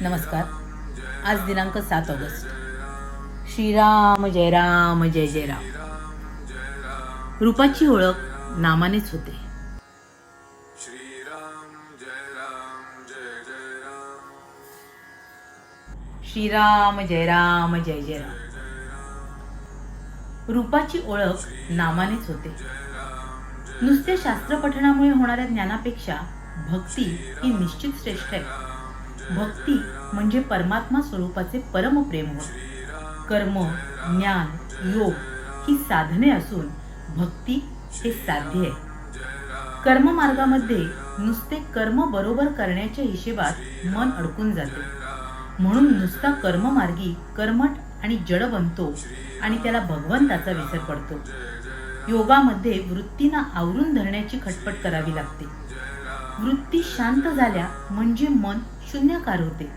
नमस्कार. आज दिनांक सात ऑगस्ट. श्रीराम जय राम जय जय राम. रूपाची ओळख नामानेच होते. श्रीराम जय राम जय जय राम। श्रीराम जय राम जय जय राम. रूपाची ओळख नामानेच होते. नुसते शास्त्र पठणामुळे होणाऱ्या ज्ञानापेक्षा भक्ती ही निश्चित श्रेष्ठ आहे. भक्ती म्हणजे परमात्मा स्वरूपाचे परमप्रेम होय. कर्म ज्ञान योग ही साधने असून भक्ती हे साध्य आहे. कर्म मार्गामध्ये नुसते कर्म बरोबर करण्याच्या हिशेबात मन अडकून जाते. म्हणून नुसता कर्ममार्गी कर्मठ आणि जड बनतो आणि त्याला भगवंताचा विसर पडतो. योगामध्ये वृत्तींना आवरून धरण्याची खटपट करावी लागते. वृत्ती शांत झाल्या म्हणजे मन शून्यकार होते.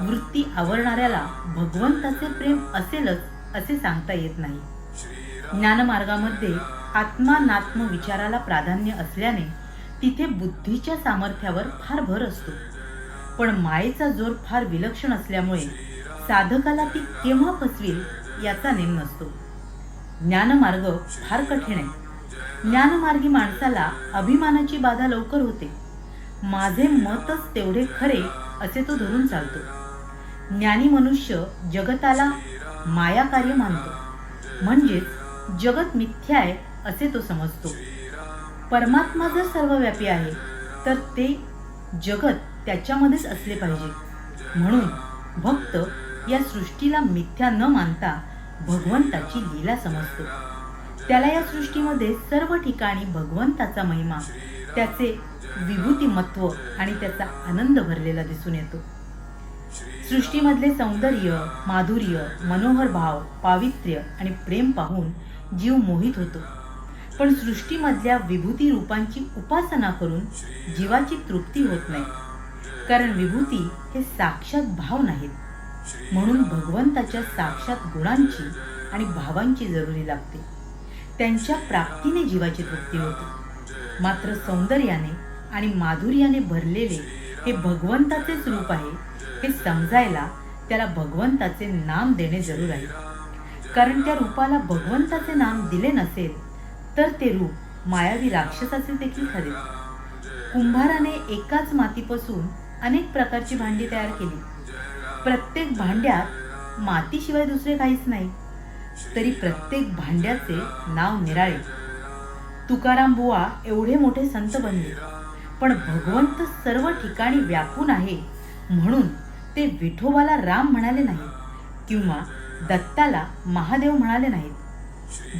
वृत्ती आवरणाऱ्याला भगवंताचे प्रेम असेलच असे सांगता येत नाही. ज्ञानमार्गामध्ये आत्मानात्म विचाराला प्राधान्य असल्याने तिथे बुद्धीच्या सामर्थ्यावर फार भर असतो. पण मायेचा जोर फार विलक्षण असल्यामुळे साधकाला ती केव्हा फसवी याचा नेम नसतो. ज्ञानमार्ग फार कठीण आहे. ज्ञानमार्गी माणसाला अभिमानाची बाधा लवकर होते. माझे मतच तेवढे खरे असे तो धरून चालतो. ज्ञानी मनुष्य जगताला माया कार्य मानतो. म्हणजेच जगत मिथ्या आहे असे तो समजतो. परमात्मा जर सर्वव्यापी आहे तर ते जगत त्याच्यामध्येच असले पाहिजे. म्हणून भक्त या सृष्टीला मिथ्या न मानता भगवंताची लीला समजतो. त्याला या सृष्टीमध्ये सर्व ठिकाणी भगवंताचा महिमा त्याचे विभूतिमत्व आणि त्याचा आनंद भरलेला दिसून येतो. सृष्टीमधले सौंदर्य माधुर्य मनोहर भाव पावित्र्य आणि प्रेम पाहून जीव मोहित होतो. पण सृष्टीमधल्या विभूती रूपांची उपासना करून जीवाची तृप्ती होत नाही. कारण विभूती हे साक्षात भाव नाहीत. म्हणून भगवंताच्या साक्षात गुणांची आणि भावांची जरुरी लागते. त्यांच्या प्राप्तीने जीवाची तृप्ती होते. मात्र सौंदर्याने आणि माधुर्याने भरलेले हे भगवंताचेच रूप आहे हे समजायला त्याला भगवंताचे नाम देणे जरूर आहे. कारण त्या रूपाला भगवंताचे नाम दिले नसेल तर ते रूप मायावी राक्षसाचे देखील ठरेल. कुंभाराने एकाच मातीपासून अनेक प्रकारची भांडी तयार केली. प्रत्येक भांड्यात मातीशिवाय दुसरे काहीच नाही. तरी प्रत्येक भांड्याचे नाव निराळे. तुकाराम बुवा एवढे मोठे संत बनले. पण भगवंत सर्व ठिकाणी व्यापून आहे म्हणून ते विठोबाला राम म्हणाले नाही किंवा दत्ताला महादेव म्हणाले नाहीत.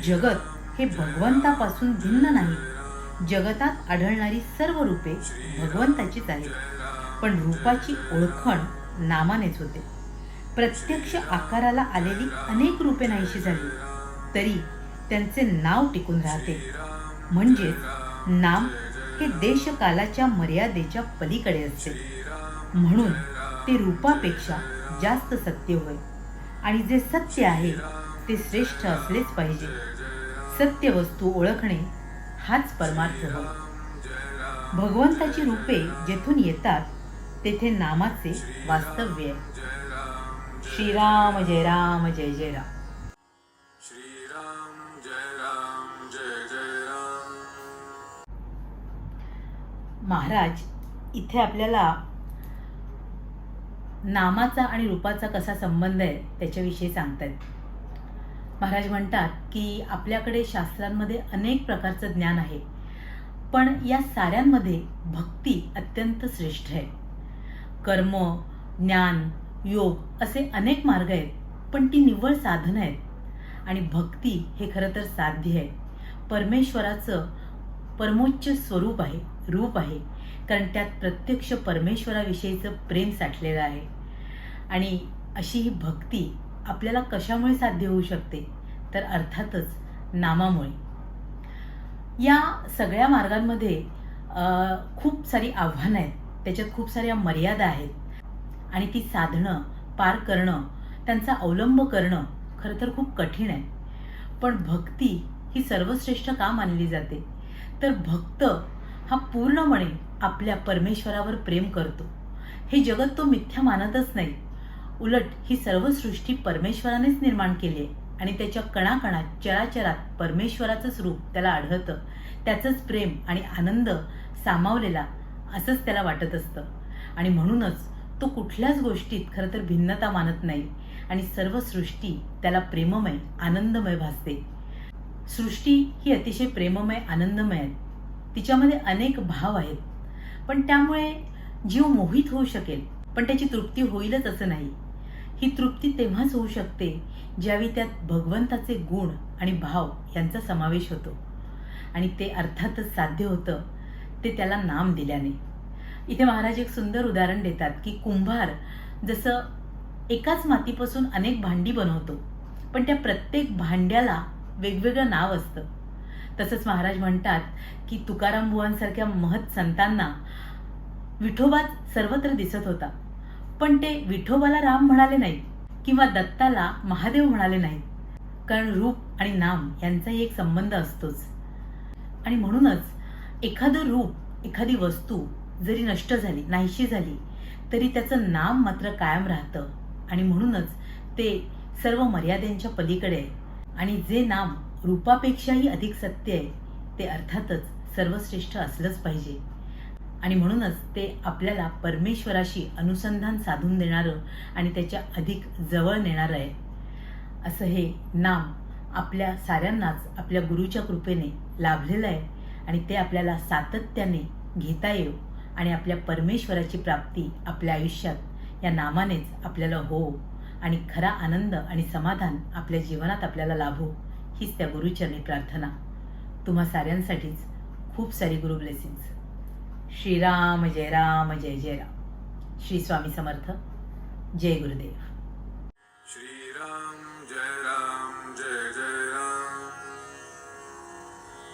जगत हे भगवंतापासून भिन्न नाही. जगतात आढळणारी सर्व रूपे भगवंताचीच आहेत. पण रूपाची ओळखण नामानेच होते. प्रत्यक्ष आकाराला आलेली अनेक रूपे नाहीशी झाली. तरी त्यांचे नाव टिकून राहते. म्हणजेच नाम हे देशकालाच्या मर्यादेच्या पलीकडे असते. म्हणून ते रूपापेक्षा जास्त सत्य होय. आणि जे सत्य आहे ते श्रेष्ठ असलेच पाहिजे. सत्य वस्तू ओळखणे हाच परमार्थ होय. भगवंताची रूपे जेथून येतात तेथे नामाचे वास्तव्य आहे. श्रीराम जय राम जय जय राम. महाराज इथे आपल्याला नामाचा आणि रूपाचा कसा संबंध आहे त्याच्याविषयी सांगतायत. महाराज म्हणतात की आपल्याकडे शास्त्रांमध्ये अनेक प्रकारचं ज्ञान आहे पण या साऱ्यांमध्ये भक्ती अत्यंत श्रेष्ठ आहे. कर्म ज्ञान योग असे अनेक मार्ग आहेत पण ती निव्वळ साधनं आहेत. आणि भक्ती हे खरं तर साध्य आहे. परमेश्वराचं परमोच्च स्वरूप आहे रूप आहे. कारण त्यात प्रत्यक्ष परमेश्वराविषयीचं प्रेम साठलेलं आहे. आणि अशी ही भक्ती आपल्याला कशामुळे साध्य होऊ शकते? तर अर्थातच नामामुळे. या सगळ्या मार्गांमध्ये खूप सारी आव्हानं आहेत. त्याच्यात खूप साऱ्या मर्यादा आहेत. आणि ती साधणं पार करणं त्यांचा अवलंब करणं खरं तर खूप कठीण आहे. पण भक्ती ही सर्वश्रेष्ठ का मानली जाते? तर भक्त हा पूर्णपणे आपल्या परमेश्वरावर प्रेम करतो. हे जगत तो मिथ्या मानतच नाही. उलट ही सर्व सृष्टी परमेश्वरानेच निर्माण केली आहे. आणि त्याच्या कणाकणात चराचरात परमेश्वराचंच रूप त्याला आढळतं. त्याचंच प्रेम आणि आनंद सामावलेला असंच त्याला वाटत असतं. आणि म्हणूनच तो कुठल्याच गोष्टीत खरं तर भिन्नता मानत नाही आणि सर्व सृष्टी त्याला प्रेममय आनंदमय भासते. सृष्टी ही अतिशय प्रेममय आनंदमय आहे. तिच्यामध्ये अनेक भाव आहेत. पण त्यामुळे जीव मोहित होऊ शकेल पण त्याची तृप्ती होईलच असं नाही. ही तृप्ती तेव्हाच होऊ शकते ज्यावेळी त्यात भगवंताचे गुण आणि भाव यांचा समावेश होतो. आणि ते अर्थातच साध्य होतं ते त्याला नाम दिल्याने. इथे महाराज एक सुंदर उदाहरण देतात की कुंभार जसं एकाच मातीपासून अनेक भांडी बनवतो पण त्या प्रत्येक भांड्याला वेगवेगळं नाव असतं. तसंच महाराज म्हणतात की तुकाराम बुवांसारख्या महत संतांना विठोबा सर्वत्र दिसत होता. पण ते विठोबाला राम म्हणाले नाहीत किंवा दत्ताला महादेव म्हणाले नाहीत कारण रूप आणि नाम यांचाही एक संबंध असतोच. आणि म्हणूनच एखादं रूप एखादी वस्तू जरी नष्ट झाली नाहीशी झाली तरी त्याचं नाम मात्र कायम राहतं. आणि म्हणूनच ते सर्व मर्यादेंच्या पलीकडे आहे. आणि जे नाम रूपापेक्षाही अधिक सत्य आहे ते अर्थातच सर्वश्रेष्ठ असलंच पाहिजे. आणि म्हणूनच ते आपल्याला परमेश्वराशी अनुसंधान साधून देणारं आणि त्याच्या अधिक जवळ नेणारं आहे. असं हे नाम आपल्या साऱ्यांनाच आपल्या गुरुच्या कृपेने लाभलेलं आहे. आणि ते आपल्याला सातत्याने घेता येऊ आणि आपल्या परमेश्वराची प्राप्ती आपल्या आयुष्यात या नामानेच आपल्याला हो आणि खरा आनंद आणि समाधान आपल्या जीवनात आपल्याला लाभो हीच त्या गुरुचरणी प्रार्थना. तुम्हा साऱ्यांसाठीच खूप सारी गुरु ब्लेसिंग्स श्रीराम जय राम जय जय राम. श्री स्वामी समर्थ. जय गुरुदेव. श्रीराम जय राम.